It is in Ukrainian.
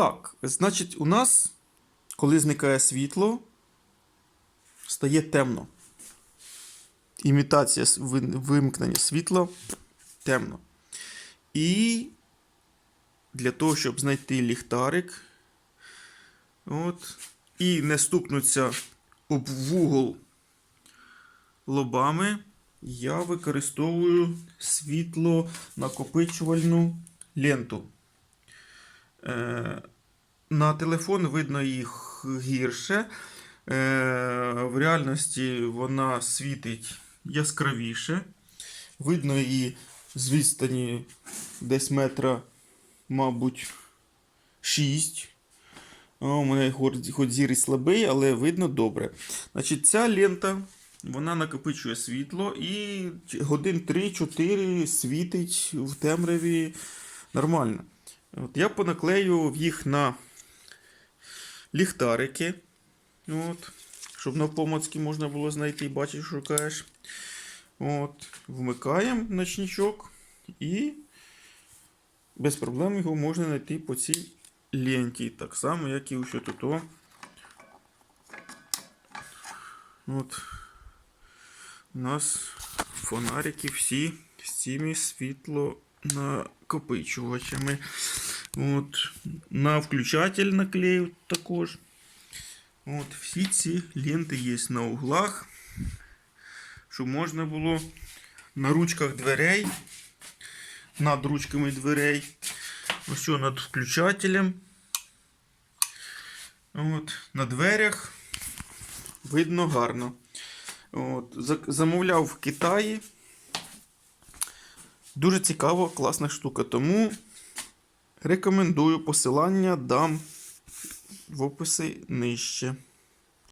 Так, значить, у нас, коли зникає світло, стає темно. Імітація вимкнення світла темно. І для того, щоб знайти ліхтарик, от, і не стукнуться об вугол лобами, я використовую світло-накопичувальну ленту. Е, на телефон видно їх гірше. Е, в реальності вона світить яскравіше. Видно її з відстані десь метра, мабуть, 6. У мене хоч- зір і слабий, але видно добре. Значить, ця лента вона накопичує світло і годин 3-4 світить в темряві нормально. От я понаклею їх на ліхтарики. От, щоб на помацки можна було знайти, бачиш, шукаєш. От, вмикаємо ночничок і без проблем його можна знайти по цій ленті. Так само, як і що тут. От. У нас фонарики всі з цими світлонакопичувачами. От. На включатель наклею також. От, всі ці ленти є на углах, щоб можна було на ручках дверей, над ручками дверей, ось що над включателем. От, на дверях видно гарно. От, замовляв в Китаї. Дуже цікава, класна штука. Тому рекомендую посилання дам в описі нижче.